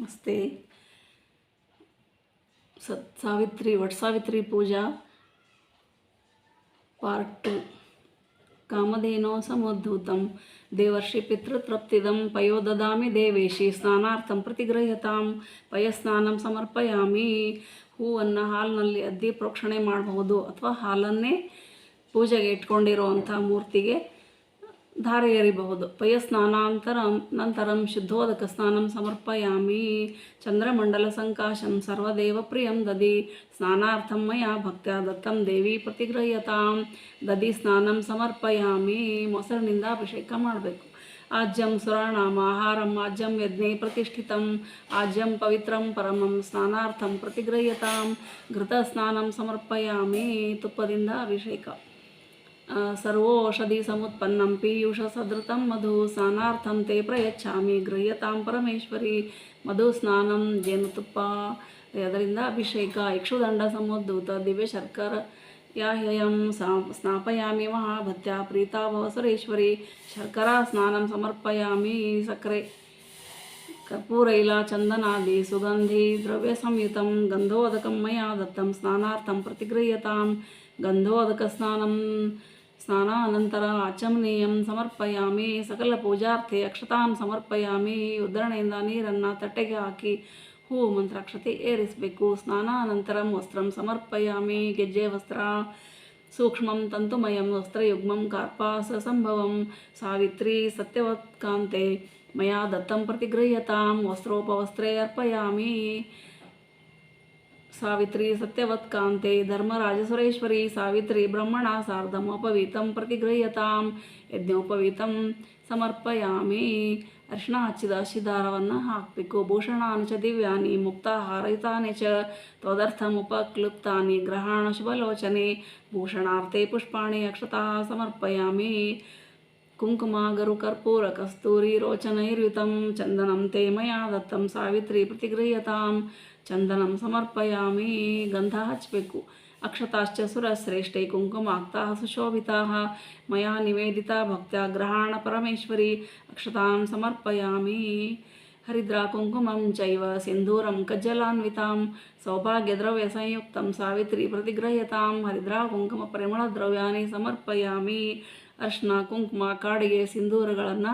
నమస్తే. సత్ సావిత్రి వట్ సావిత్రి పూజ పార్ట్ టూ. కామధేనో సముద్ధూతం దేవర్షి పితృతృప్తిదం పయోదదామి దేవేషి స్నానార్థం ప్రతిగ్రహ్యతాం ಪಯಸ್ನಾನಂ ಸಮರ್ಪಯಾಮಿ ಹೂವನ್ನು ಹಾಲಿನಲ್ಲಿ ಅದ್ದಿ ಪ್ರೋಕ್ಷಣೆ ಮಾಡಬಹುದು ಅಥವಾ ಹಾಲನ್ನೇ ಪೂಜೆಗೆ ಇಟ್ಕೊಂಡಿರೋವಂಥ ಮೂರ್ತಿಗೆ ಧಾರೆ ಎರಿಬಹುದು ಪಯಸ್ನಾನಾಂತರಂ ನಂತರಂ ಶುದ್ಧೋದಕ ಸ್ನಾನಂ ಸಮರ್ಪಯಾಮಿ. ಚಂದ್ರಮಂಡಲ ಸಂಕಾಶಂ ಸರ್ವದೇವ ಪ್ರಿಯಂ ದದಿ. ಸ್ನಾನಾರ್ಥಂ ಮಯಾ ಭಕ್ತ್ಯ ದತ್ತಂ ದೇವಿ ಪ್ರತಿಗ್ರಹ್ಯತಾಂ ದದಿ ಸ್ನಾನಂ ಸಮರ್ಪಯಾಮಿ. ಮೊಸರಿನಿಂದ ಅಭಿಷೇಕ ಮಾಡಬೇಕು. ಆಜ್ಯಂ ಸುರಾಣಾಮ ಆಹಾರಂ ಆಜ್ಯಂ ಯಜ್ಞೆ ಪ್ರತಿಷ್ಠಿತಂ. ಆಜ್ಯಂ ಪವಿತ್ರಂ ಪರಮಂ ಸ್ನಾನಾರ್ಥಂ ಪ್ರತಿಗ್ರಹ್ಯತಾಂ ಘೃತ ಸ್ನಾನಂ ಸಮರ್ಪಯಾಮಿ. ತುಪ್ಪದಿಂದ ಅಭಿಷೇಕ. ಸರ್ವೋಷಧಿ ಸಮುತ್ಪನ್ನಂ ಪೀಯೂಷಸದೃತಂ ಮಧು ಸ್ನಾನಾರ್ಥಂ ತೇ ಪ್ರಯಚ್ಛಾಮಿ ಗೃಹ್ಯತಾಂ ಪರಮೇಶ್ವರಿ ಮಧು ಸ್ನಾನಂ ಜೇನುತುಪ್ಪ ಅದರಿಂದ ಅಭಿಷೇಕ ಇಕ್ಷುದಂಡ ಸಮುದ್ಧೂತ ದಿವ್ಯ ಶರ್ಕರ ಯಾಹ್ಯಯಂ ಸ್ನಾಪಯಾಮಿ ಮಹಾಭತ್ಯ ಪ್ರೀತಾ ಭವ ಸುರೇಶ್ವರಿ ಶರ್ಕರಾ ಸ್ನಾನಂ ಸಮರ್ಪಯಾಮಿ ಸಕ್ಕರೆ ಕರ್ಪೂರೈಲ ಚಂದನಾದಿ ಸುಗಂಧಿ ದ್ರವ್ಯ ಸಂಯುತಂ ಗಂಧೋದಕಂ ಮಯಾ ದತ್ತಂ ಸ್ನಾನಾರ್ಥಂ ಪ್ರತಿಗೃಹ್ಯತಾಂ ಗಂಧೋದಕ ಸ್ನಾನಂ ಸ್ನಾನಾನಂತರ ಆಚಮನೀಯಂ ಸಮರ್ಪಯಾಮಿ ಸಕಲ ಪೂಜಾರ್ಥೆ ಅಕ್ಷತಾಂ ಸಮರ್ಪಯಾಮಿ ಉದ್ಧರಣೆಯಿಂದ ನೀರನ್ನು ತಟ್ಟೆಗೆ ಹಾಕಿ ಹೂವು ಮಂತ್ರಾಕ್ಷತೆ ಏರಿಸಬೇಕು ಸ್ನಾನಾನಂತರಂ ವಸ್ತ್ರಂ ಸಮರ್ಪಯಾಮಿ ಗೆಜ್ಜೆ ವಸ್ತ್ರ ಸೂಕ್ಷ್ಮಂ ತಂತುಮಯಂ ವಸ್ತ್ರಯುಗ್ಮಂ ಕಾರ್ಪಾಸ ಸಂಭವಂ ಸಾವಿತ್ರಿ ಸತ್ಯವತ್ಕಾಂತೆ ಮಯಾ ದತ್ತಂ ಪ್ರತಿಗೃಹ್ಯತಾಂ ವಸ್ತ್ರೋಪವಸ್ತ್ರೇ ಅರ್ಪಯಾಮಿ సావిత్రి సత్యవత్ కాంతే ధర్మ రాజసురేశ్వరి సావిత్రి బ్రహ్మణ సార్ధమోపవీతం ప్రతిగృహ్యతాం యజ్ఞోపవీతం సమర్పయామి. అర్షణాచిదాశిధారవన్న హాక్తికు భూషణాని చ దివ్యాని ముక్తాహారితాని చ తదర్థముపక్లుప్తాని గ్రహాణ శుభలోచని భూషణార్థే పుష్పాణి అక్షత సమర్పయామి. కుంకుమాగరు కర్పూర కస్తూరి రోచనైర్యుతం చందనం తే మయా దత్తం సావిత్రి ప్రతిగృహ్యతాం ದತ್ತಂ ಸಾವಿತ್ರಿ ಪ್ರತಿಗೃಹ್ಯತಾಂ ಚಂದನಂ ಸಮರ್ಪಯಾಮಿ ಗಂಧ ಹಚ್ಚಬೇಕು ಅಕ್ಷತಾಶ್ಚ ಸುರಶ್ರೇಷ್ಠೈ ಕುಂಕುಮಾಕ್ತಾः ಸುಶೋಭಿತಾः ಮಯಾ ನಿವೇದಿತಾ ಭಕ್ತ್ಯಾ ಗ್ರಹಾಣ ಪರಮೇಶ್ವರಿ ಅಕ್ಷತಾಂ ಸಮರ್ಪಯಾಮಿ ಹರಿದ್ರಾ ಕುಂಕುಮಂ ಚೈವ ಸಿಂಧೂರಂ ಕಜ್ಜಲಾನ್ವಿತಾಂ ಸೌಭಾಗ್ಯದ್ರವ್ಯಸಂಯುಕ್ತಂ ಸಾವಿತ್ರಿ ಪ್ರತಿಗೃಹ್ಯತಾಂ ಹರಿದ್ರಾ ಕುಂಕುಮ ಪರಿಮಳದ್ರವ್ಯಾನಿ ಸಮರ್ಪಯಾಮಿ ಅರ್ಶಿನ ಕುಂಕುಮ ಕಾಡಿಗೆ ಸಿಂಧೂರಗಳನ್ನು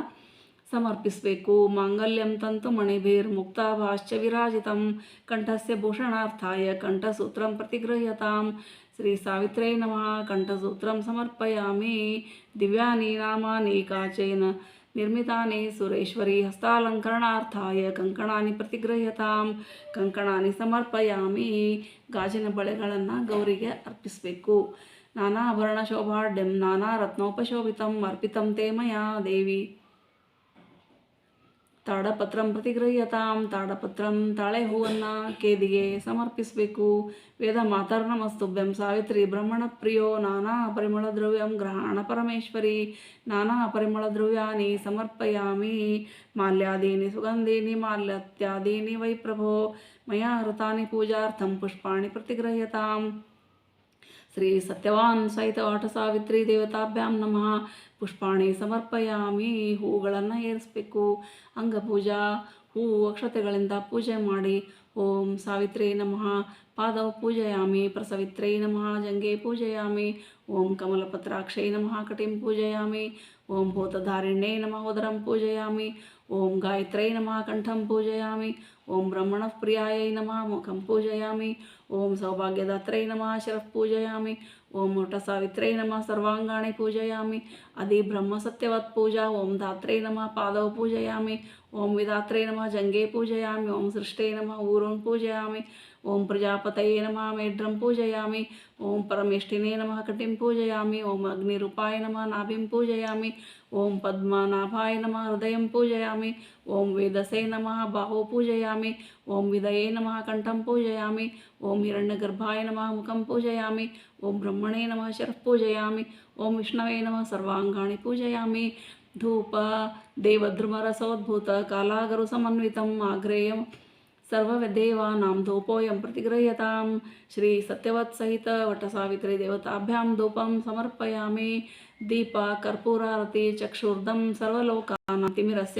ಸಮರ್ಪಿಸಬೇಕು ಮಾಂಗಲ್ಯಂ ತಂತು ಮಣಿಭಿರ್ ಮುಕ್ತಾಭಾಶ್ಚ ವಿರಾಜಿತಂ ಕಂಠಸ್ಯ ಭೂಷಣಾರ್ಥಾಯ ಕಂಠಸೂತ್ರಂ ಪ್ರತಿಗೃಹ್ಯತಾಂ. ಶ್ರೀ ಸಾವಿತ್ರೇ ನಮಃ. ಕಂಠಸೂತ್ರಂ ಸಮರ್ಪಯಾಮಿ. ದಿವ್ಯಾನಿ ನಾಮಾನಿ ಕಾಚೇನ. ನಿರ್ಮಿತಾನಿ ಸುರೇಶ್ವರಿ ಹಸ್ತಾಲಂಕರಣಾರ್ಥಾಯ ಕಂಕಣಾನಿ ಪ್ರತಿಗೃಹ್ಯತಾಂ. ಕಂಕಣಾನಿ ಸಮರ್ಪಯಾಮಿ. ಗಾಜಿನ ಬಳೆಗಳನ್ನು ಗೌರಿಗೆ ಅರ್ಪಿಸಬೇಕು. ನಾನಾಭರಣ ಶೋಭಾಢ್ಯಂ ನಾನಾ ರತ್ನೋಪಶೋಭಿತಂ, ಅರ್ಪಿತಂ ತೇ ಮಯಾ ದೇವಿ. ತಾಡಪತ್ರಂ ಪ್ರತಿಗೃಹ್ಯತಾಂ ತಾಡಪತ್ರಂ ತಾಳೆ ಹೂವನ್ನು ಕೇದಿಗೆ ಸಮರ್ಪಿಸಬೇಕು ವೇದ ಮಾತರ್ನಮಸ್ತುಭ್ಯಂ ಸಾವಿತ್ರಿ ಬ್ರಹ್ಮಣ ಪ್ರಿಯೋ ನಾನಾ ಪರಿಮಳ ದ್ರವ್ಯಂ ಗ್ರಹಣ ಪರಮೇಶ್ವರಿ ನಾನಾ ಪರಿಮಳ ದ್ರವ್ಯಾನಿ ಸಮರ್ಪಯಾಮಿ ಮಾಲ್ಯಾದೀನಿ ಸುಗಂಧೀನಿ ಮಾಲ್ಯತ್ಯಾದೀನಿ ವೈ ಪ್ರಭೋ ಮಯಾ ಹೃತಾನಿ ಪೂಜಾರ್ಥಂ ಪುಷ್ಪಾಣಿ ಪ್ರತಿಗೃಹ್ಯತಾಂ ಶ್ರೀ ಸತ್ಯವಾನ್ ಸಹಿತ ವಾಟ ಸಾವಿತ್ರಿ ದೇವತಾಭ್ಯಾಂ ನಮಃ. ಪುಷ್ಪಾಣಿ ಸಮರ್ಪಯಾಮಿ, ಹೂಗಳನ್ನು ಏರಿಸಬೇಕು. ಅಂಗಪೂಜಾ, ಹೂ ಅಕ್ಷತೆಗಳಿಂದ ಪೂಜೆ ಮಾಡಿ. ಓಂ ಸಾವಿತ್ರಿ ನಮಃ. ಪಾದವ ಪೂಜಯಾಮಿ, ಪ್ರಸವಿತ್ರೈ ನಮಃ. ಜಂಗೆ ಪೂಜಯಾಮಿ. ಓಂ ಕಮಲಪತ್ರಾಕ್ಷೈ ನಮಃ. ಕಟಿಂ ಪೂಜಯಾಮಿ. ओम भूतधारिणे नम उदरम पूजयाम। ओं गायत्रेय नम कंठम पूजयाम। ओं ब्रह्मण प्रियाय नम मुखम पूजयाम। ओं सौभाग्यदात्रे नम शर पूजयाम। ओं मुट सावित्रे नम सर्वांगाणे पूजयाम। आदि ब्रह्म सत्यवत्जा ओं धात्रे नम पाद पूजयाम। ओं विधात्रे नम जंगे पूजयाम। ओम सृष्टे नम ऊरों पूजयाम। ఓం ప్రజాపతయే నమ మేడ్రం పూజయామి. ఓం పరమేష్టినే నమ కటిం పూజయామి. ఓం అగ్నిరూపాయ నమ నాభిం పూజయామి. ఓం పద్మనాభాయ నమ హృదయం పూజయామి. ఓం వేదసే నమ బాహో పూజయామి. ఓం విదయే నమ కంఠం పూజయామి. ఓం హిరణ్యగర్భాయ నమ ముఖం పూజయామి. ఓం బ్రహ్మణే నమ శరః పూజయామి. ఓం విష్ణవే నమ సర్వాంగాణి పూజయామి. ధూప దేవద్రుమరసోద్భూత కాలాగరు సమన్వితం ఆగ్రేయం. सर्वदेवानां धूपोऽयं प्रतिगृह्यतां। श्रीसत्यवत्सहित वटसावित्रीदेवताभ्यां धूपं समर्पयामि। दीपा, कर्पूरारति, चक्षुर्दं सर्वलोकानां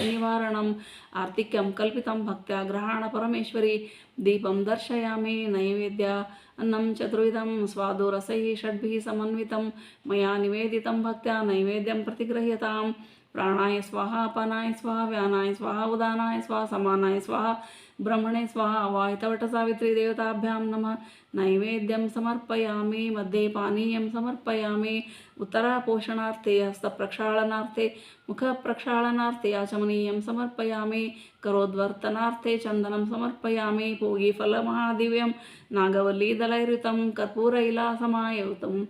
निवारण आर्तिक्यम कल भक्त भक्त्या ग्रहाणपरमेश्वरी दीपं दर्शयामि, नैवेद्य अन्नं चतुर्विधं, स्वादुरसैः षड्भिः समन्वितं। मया भक्त भक्त्या नैवेद्यं प्रतिगृह्यताम्। प्राणाय स्वाहा, अपानाय स्वाहा, व्यानाय स्वाहा, उदानाय स्वाहा, समानाय स्वाहा, ब्रह्मणे स्वाहा वायतवटसावित्री देवताभ्यां नमः। नैवेद्यं समर्पयामि, मध्ये पानीयं समर्पयामि। उत्तरापोषणार्थे, हस्तप्रक्षालनार्थे, मुखप्रक्षालनार्थे, आचमनीयं समर्पयामि। करोद्वर्तनार्थे, चन्दनं समर्पयामि। पूगीफलमहादिव्यं नागवल्लीदलैर्युतं कर्पूरैलासमायुतं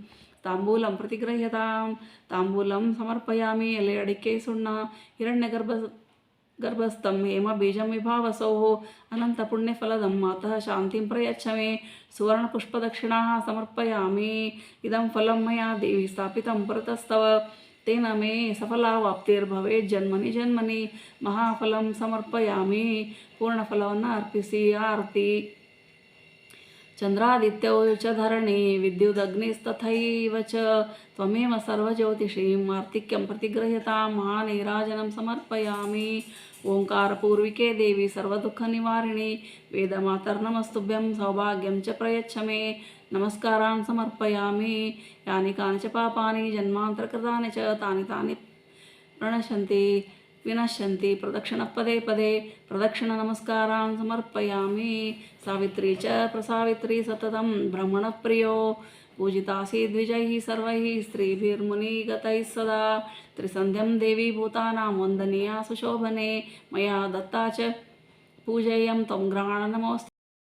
తాంబూలం ప్రతిగ్రహ్యతాం తాంబూలం సమర్పయామి ఎలయడికే సున్న హిరణ్య గర్భ గర్భస్థం హేమ బీజం విభావసౌ అనంత పుణ్యఫలదం మాత శాంతిం ప్రయచ్చమే సువర్ణపుష్పదక్షిణా సమర్పయామి ఇదం ఫలం మయా దేవి స్థాపితం పురతస్తవ తేన మే సఫలావాప్తిర్భవే జన్మని జన్మని మహాఫలం సమర్పయామి పూర్ణఫలವನ್ನು అర్పిసి ఆర్తి चन्द्रादित्यौ च धरणी विद्युदग्निस्तथैव च त्वमेव सर्वज्योतिषीं मार्तिक्यं प्रतिगृह्यतां महानीराजनं समर्पयामि। ओङ्कारपूर्विके देवी सर्वदुःखनिवारिणि वेदमातर्नमस्तुभ्यं सौभाग्यं च प्रयच्छ मे नमस्कारान् समर्पयामि। यानि कानि च पापानि जन्मान्तरकृतानि च तानि तानि प्रणश्यन्ति। వినశ్యంతి ప్రదక్షిణ పదే పదే ప్రదక్షిణ నమస్కారాన్ సమర్పయామి సావిత్రి చ ప్రసావిత్రి సతతం భ్రమణప్రియో పూజితాసీద్విజై సర్వై స్త్రీభిర్మునిగతై సదా త్రిసంధ్యం దేవీ భూతానాం వందనీయా సుశోభనే మయా దత్తా చ పూజయం త్వం గ్రహాణ నమోస్తు